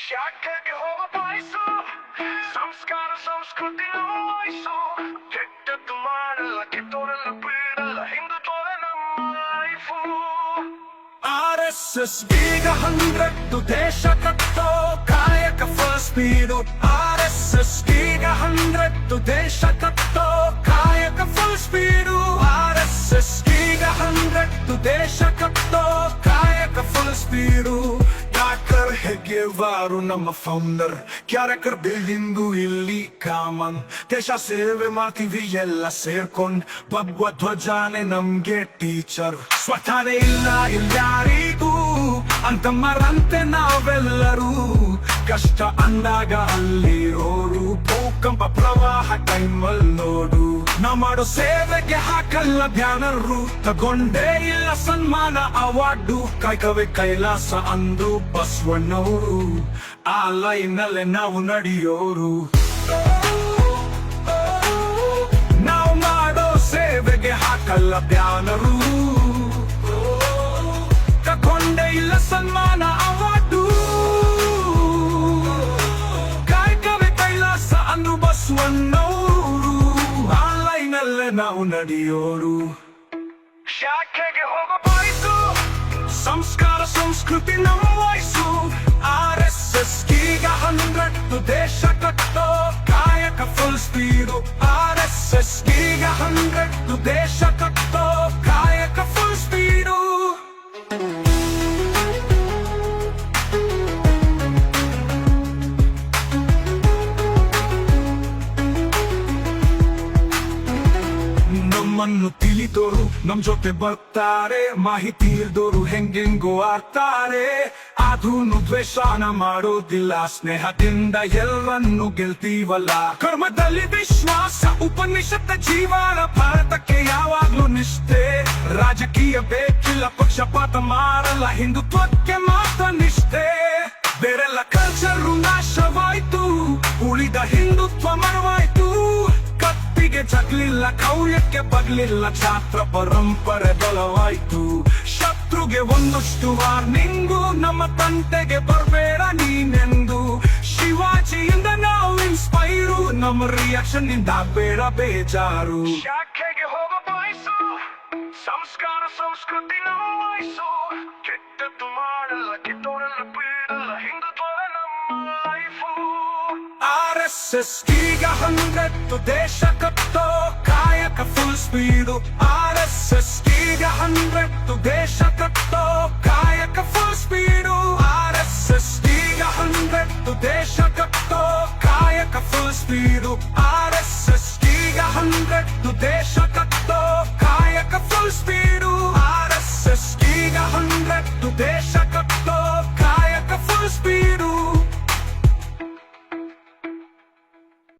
ಶಾಖೆಗೆ ಹೋಗ ಬಾಯಿಸು ಸಂಸ್ಕಾರ ಸಂಸ್ಕೃತಿ ವಹಿಸು ಕೆಟ್ಟದ್ದು ಮಾಡಲ್ಲ ಕೆಟ್ಟೋರೆಲ್ಲ ಬಿಡಲ್ಲ ಹಿಂದುತ್ವವೇ ನಮ್ಮ ಲೈಫು ಆರ್ ಎಸ್ ಎಸ್ ಬೀಗ ಹಂಡ್ರೆಡ್ ದೇಶ ಕಟ್ಟೋ ಕಾಯಕ first speed R S S ಬೀಗ ಹಂಡ್ರೆಡ್ ದೇಶ ಕಟ್ಟೋ ಕಾಯಕ full speed R S S ಹೆಗ್ಗೆವಾರು ನಮ್ಮ ಫೌಂಡರ್ ಕ್ಯಾರೆಕ್ಟರ್ ಬಿಲ್ಡಿಂದು ಇಲ್ಲಿ ಕಾಮನ್. ದೇಶ ಸೇವೆ ಮಾಡ್ತೀವಿ, ಎಲ್ಲ ಸೇರ್ಕೊಂಡ್. ಭಗವ ಧ್ವಜಾನೆ ನಮ್ಗೆ ಟೀಚರ್ ಸ್ವತಃನೇ ಇಲ್ಲ, ಇಲ್ಯಾರಿಗೂ ಅಂತ ಮರಂತೆ ನಾವೆಲ್ಲರೂ ಕಷ್ಟ ಅಂದಾಗ ಅಲ್ಲಿರೋರು. ಭೂಕಂಪ ಪ್ರವಾಹ ಟೈಮಲ್ ನೋಡು ನಾ ಮಾಡೋ ಸೇವೆಗೆ ಹಾಕಲ್ಲ ಬ್ಯಾನರು ತಗೊಂಡೇ ಇಲ್ಲ ಸನ್ಮಾನ ಅವಾರ್ಡು. ಕಾಯ್ಕವೇ ಕೈಲಾಸ ಅಂದು ಬಸವಣ್ಣವರು. ಆ ಲೈನಲ್ಲೇ ನಾವು ನಡೆಯೋರು. ನಾವು ಮಾಡೋ ಸೇವೆಗೆ ಹಾಕಲ್ಲ ಬ್ಯಾನರು ನಾವು ನಡೆಯೋರು. ಶಾಖೆಗೆ ಹೋಗ ಬಾಯಿಸು. ಸಂಸ್ಕಾರ, ಸಂಸ್ಕೃತಿ ನಮ್ಮ ವಯಸ್ಸು ಆರ್ ಎಸ್ ಎಸ್ ಈಗ ಹಂಡ್ರೆಡ್ ದೇಶ ನಮ್ಮನ್ನು ತಿಳಿದೋರು, ನಮ್ ಜೊತೆ ಬರ್ತಾರೆ, ಮಾಹಿತಿ ಇಲ್ದೋರು ಹೆಂಗೆಂಗೋ ಆಡ್ತಾರೆ. ಅದೂನು ದ್ವೇಷಾನ ಮಾಡೋದಿಲ್ಲ, ಸ್ನೇಹದಿಂದ ಎಲ್ಲವನ್ನು ಗೆಲ್ತೀವಲ್ಲ. ಕರ್ಮದಲ್ಲಿ ವಿಶ್ವಾಸ ಉಪನಿಷತ್ತ ಜೀವನ ಭಾರತಕ್ಕೆ ಯಾವಾಗ್ಲೂ ನಿಷ್ಠೆ. ರಾಜಕೀಯ ಬೇಕಿಲ್ಲ, ಪಕ್ಷಪಾತ ಮಾಡಲ್ಲ ಹಿಂದುತ್ವಕ್ಕೆ ಮಾತ್ರ ನಿಷ್ಠೆ. ಬೇರೆಲ್ಲ ಕಲ್ಚರು ನಾಶವಾಯ್ತು ಜಗ್ಲಿಲ್ಲ ಕೌರ್ಯಕ್ಕೆ ಬಗ್ಲಿಲ್ಲ ಛಾತ್ರ ಪರಂಪರೆ ಬಲವಾಯ್ತು. ಶತ್ರುಗೆ ಒಂದಷ್ಟು ವಾರ್ನಿಂಗು ನಮ್ಮ ತಂಟೆಗೆ ಬರಬೇಡ ನೀನೆಂದು. ಶಿವಾಜಿಯಿಂದ ನಾವು ಇನ್ಸ್ಪೈರು ನಮ್ಮ ರಿಯಾಕ್ಷನ್ನಿಂದ ಬೇಡ ಬೇಜಾರು. ಶಾಖೆಗೆ ಹೋಗ ಬಾಯಿಸು ಸಂಸ್ಕಾರ ಸಂಸ್ಕೃತಿ ನಮ್ಮ ವಯಸ್ಸು ಕೆಟ್ಟದ್ದು ಮಾಡಲ್ಲ ಕೆಟ್ಟವರನ್ನು ಬೀಳಲ್ಲ ಹಿಂದುತ್ವವೇ ನಮ್ಮ ಲೈಫು ಆರ್ ಎಸ್ ಎಸ್ ಈಗ ಹಂಗತ್ತು ದೇಶ ಕಟ್ಟೋ ಕಾಯಕ full speed R S S ಈಗ ಹಂಡ್ರೆಡ್ ದೇಶ ಕಟ್ಟೋ ಕಾಯಕ full speed R S S ಈಗ ಹಂಡ್ರೆಡ್ ದೇಶ ಕಟ್ಟೋ ಕಾಯಕ full speed R S S ಈಗ ಹಂಡ್ರೆಡ್ ದೇಶ